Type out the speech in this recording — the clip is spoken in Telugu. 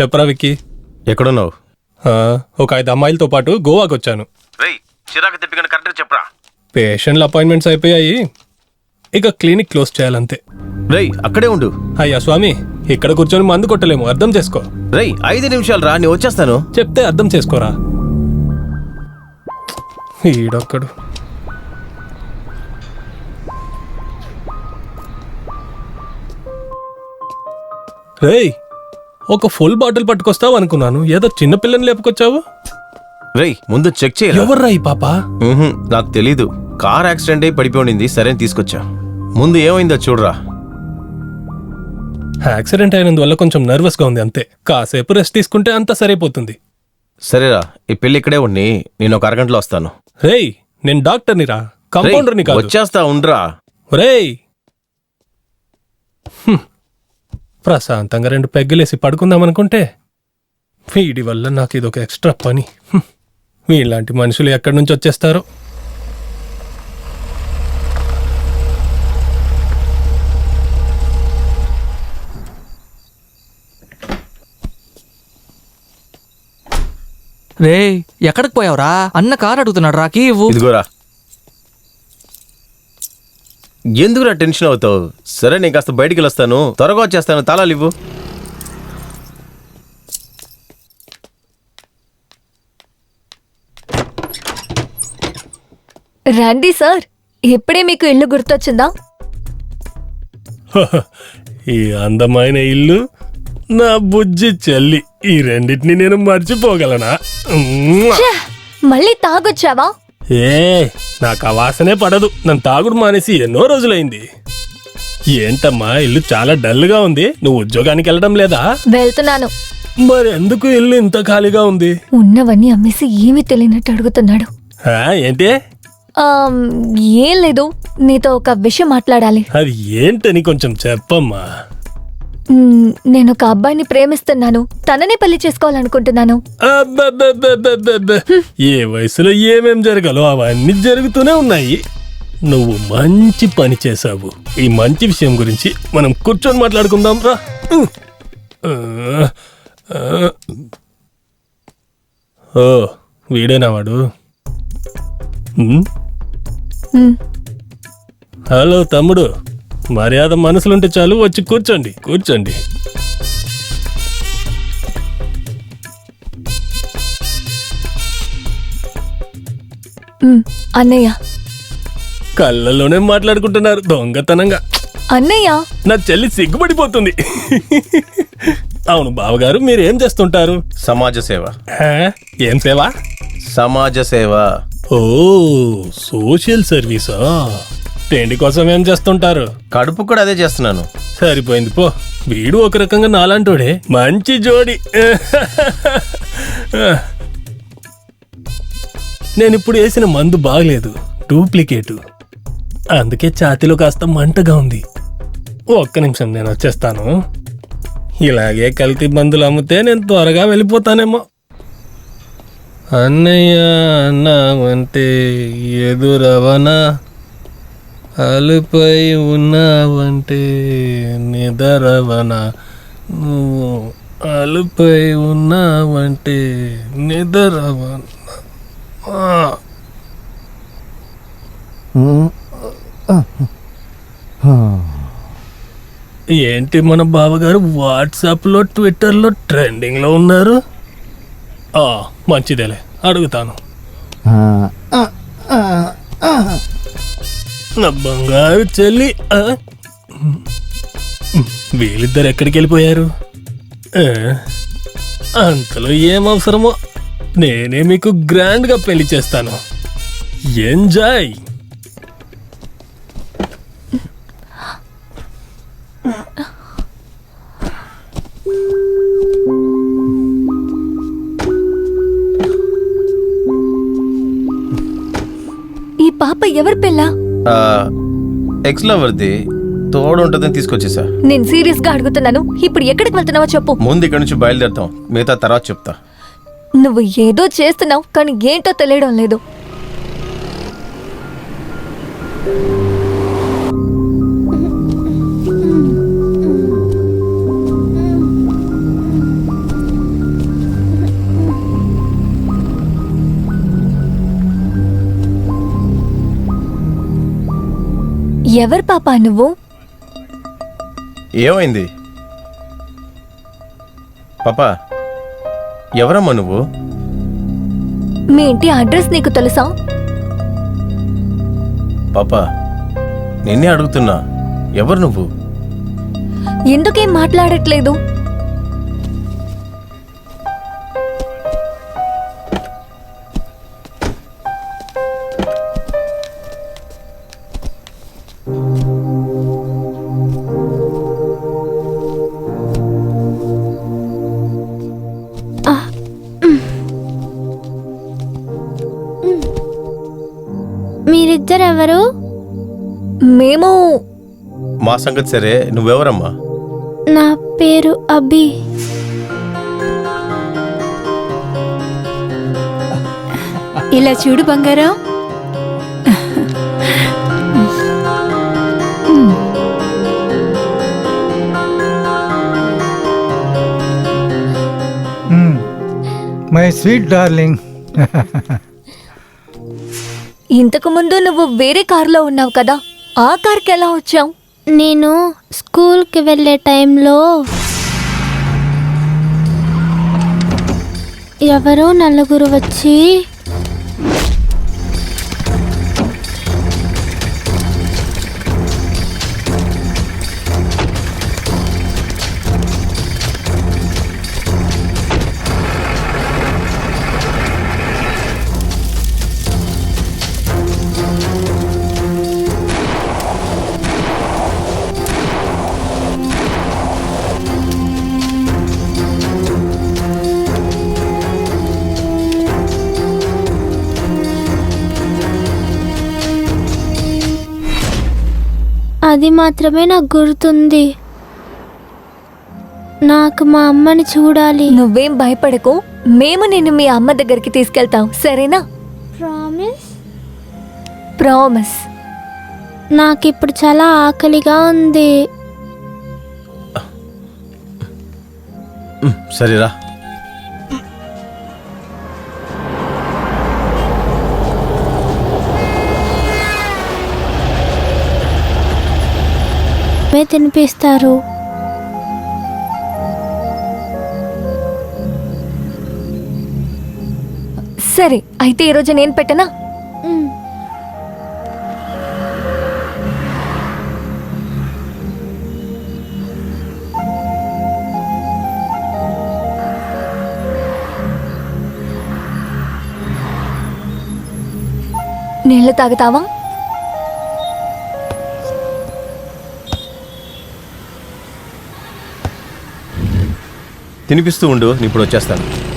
చెప్పరా విక్కీ. ఎక్కడున్నావు? ఆ, ఒక ఐదు అమ్మాయిలతో పాటు గోవాకి వచ్చాను రేయ్ చిరాకు తెప్పికని కరెక్ట్గా చెప్పరా? పేషెంట్ల అపాయింట్మెంట్స్ అయిపోయాయి. ఇక క్లినిక్ క్లోజ్ చేయాలంతే. రేయ్ అక్కడే ఉండు. అయ్యా స్వామి ఇక్కడ కూర్చొని మందు కొట్టలేము అర్థం చేసుకో. రేయ్ ఐదు నిమిషాలు రా నేను వచ్చేస్తాను. చెప్తే అర్థం చేసుకోరా? ఈడొక్కడు. రేయ్ ఒక ఫుల్ బాటిల్ పట్టుకొస్తావు అనుకున్నాను. ఏదో చిన్న పిల్లని లేపుకొచ్చావు? రేయ్ ముందు చెక్ చేయాలి? ఎవర్రా ఈ పాప? నాకు తెలీదు. కార్ యాక్సిడెంట్ అయి పడిపోయింది సరే తీసుకొచ్చా. ముందు ఏమైందో చూడరా. యాక్సిడెంట్ అయినందువల్ల కొంచెం నర్వస్గా ఉంది అంతే. కాసేపు రెస్ట్ తీసుకుంటే అంతా సరిపోతుంది. సరేరా ఈ పెళ్ళి ఇక్కడే ఉండి నేను ఒక అరగంటలో వస్తాను. రేయ్ నేను డాక్టర్ని రా. కంపౌండర్ని కాదు. వచ్చేస్తా ఉండ్రా. రేయ్. ప్రశాంతంగా రెండు పెగ్గలేసి పడుకుందాం అనుకుంటే వీడి వల్ల నాకు ఇదొక ఎక్స్ట్రా పని. హ్మ్. వీళ్ళంటి మనుషులు ఎక్కడి నుంచి వచ్చేస్తారో? రే ఎక్కడికి పోయావురా? అన్న కారు అడుగుతున్నాడు రాకి ఇవ్వు. ఇదిగోరా ఎందుకురా టెన్షన్ అవుతావు? సరే నేను కాస్త బయటికి వెళ్ళొస్తాను. త్వరగా వచ్చేస్తాను. తాళాలు ఇవ్వు. రండి సార్. ఇప్పుడే మీకు ఇల్లు గుర్తొచ్చిందా? ఈ అందమైన ఇల్లు నా బుజ్జి చెల్లి. ఈ రెండింటిని నేను మర్చిపోగలనా! మళ్ళీ తాగొచ్చావా? ఏ నాకు ఆ వాసనే పడదు. నన్ను తాగుడు మానేసి ఎన్నో రోజులైంది. ఏంటమ్మా ఇల్లు చాలా డల్గా ఉంది. నువ్వు ఉద్యోగానికి వెళ్ళడం లేదా? వెళ్తున్నాను. మరి ఎందుకు ఇల్లు ఇంత ఖాళీగా ఉంది? ఉన్నవన్నీ అమ్మేసి ఏమీ తెలియనట్టు అడుగుతున్నాడు. ఆ, ఏంటి? ఆమ్, ఏం లేదు. నీతో ఒక విషయం మాట్లాడాలి. అది ఏంటని కొంచెం చెప్పమ్మా. నేను ఒక అబ్బాయిని ప్రేమిస్తున్నాను. తననే పెళ్ళి చేసుకోవాలనుకుంటున్నాను. ఏ వయసులో ఏమేం జరగాలో అవన్నీ జరుగుతూనే ఉన్నాయి. నువ్వు మంచి పని చేశావు. ఈ మంచి విషయం గురించి మనం కూర్చొని మాట్లాడుకుందాం. రా. ఆ, ఆ. ఓ వీడేనా వాడు? ఉమ్, హలో తమ్ముడు. మర్యాద మనసులుంటే చాలు వచ్చి కూర్చోండి. కూర్చోండి. అన్నయ్య. కళ్ళల్లోనే మాట్లాడుకుంటున్నారు దొంగతనంగా. అన్నయ్య. నా చెల్లి సిగ్గుపడిపోతుంది. అవును బావగారు మీరు ఏం చేస్తుంటారు? సమాజ సేవ? ఏం సేవా? సమాజ సేవ. ఓ సోషల్ సర్వీసా? తిండి కోసం ఏం చేస్తుంటారు? కడుపు కూడా అదే చేస్తున్నాను. సరిపోయింది పో. వీడు ఒక రకంగా నాలాంటోడే. మంచి జోడి. నేను ఇప్పుడు వేసిన మందు బాగలేదు డూప్లికేటు. అందుకే ఛాతీలో కాస్త మంటగా ఉంది. ఒక్క నిమిషం నేను వచ్చేస్తాను. ఇలాగే కల్తీ మందులు అమ్మితే నేను త్వరగా వెళ్ళిపోతానేమో. అన్నయ్య అన్నావంటే ఎదురవనా? అలుపై ఉన్నావంటే నిదరవన. నువ్వు అలుపై ఉన్నావంటే నిదరవన. ఏంటి మన బావగారు వాట్సాప్లో ట్విట్టర్లో ట్రెండింగ్లో ఉన్నారు? మంచిదేలే అడుగుతాను. నా బంగారు చెల్లి వీళ్ళిద్దరు ఎక్కడికి వెళ్ళిపోయారు? అంతలో ఏం అవసరమో నేనే మీకు గ్రాండ్గా పెళ్ళి చేస్తాను. ఎంజాయ్! ఈ పాప ఎవరి పిల్ల? ఎక్స్ లవర్ది తోడు ఉంటుందని తీసుకొచ్చేసా నేను సీరియస్గా అడుగుతున్నాను. ఇప్పుడు ఎక్కడికి వెళ్తున్నావో చెప్పు. ముందు ఇక్కడ నుంచి బయలుదేరుతాం. మిగతా తర్వాత చెప్తా. నువ్వు ఏదో చేస్తున్నావు కానీ ఏంటో తెలియడం లేదు. ఎవరు పాపా నువ్వు? ఏమైంది? పాపా ఎవరమ్మా నువ్వు? మీ ఇంటి అడ్రస్ నీకు తెలుసా? పాపా నిన్నే అడుగుతున్నా ఎవరు నువ్వు? ఎందుకేం మాట్లాడట్లేదు? మీరిద్దరెవరు? మేము మా సంగతి సరే నువ్వెవరమ్మా? నా పేరు అభి. ఇలా చూడు బంగారం. My sweet darling. ఇంతకుముందు నువ్వు వేరే కారులో ఉన్నావు కదా ఆ కార్కి ఎలా వచ్చావు? నేను స్కూల్కి వెళ్ళే టైంలో ఎవరో నలుగురు వచ్చి అది మాత్రమే నాకు గుర్తుంది. నాకు మా అమ్మని చూడాలి. నువ్వేం భయపడకు. మేము నిన్ను మీ అమ్మ దగ్గరికి తీసుకెళ్తాం. సరేనా? ప్రామిస్ ప్రామిస్ నాకు ఇప్పుడు చాలా ఆకలిగా ఉంది. సరేరా. మే తినిపిస్తారు. సరే అయితే ఈరోజు నేను పెట్టనా? మ్. నీళ్ళు తాగుతావా? తినిపిస్తూ ఉండు నేను ఇప్పుడు వచ్చేస్తాను.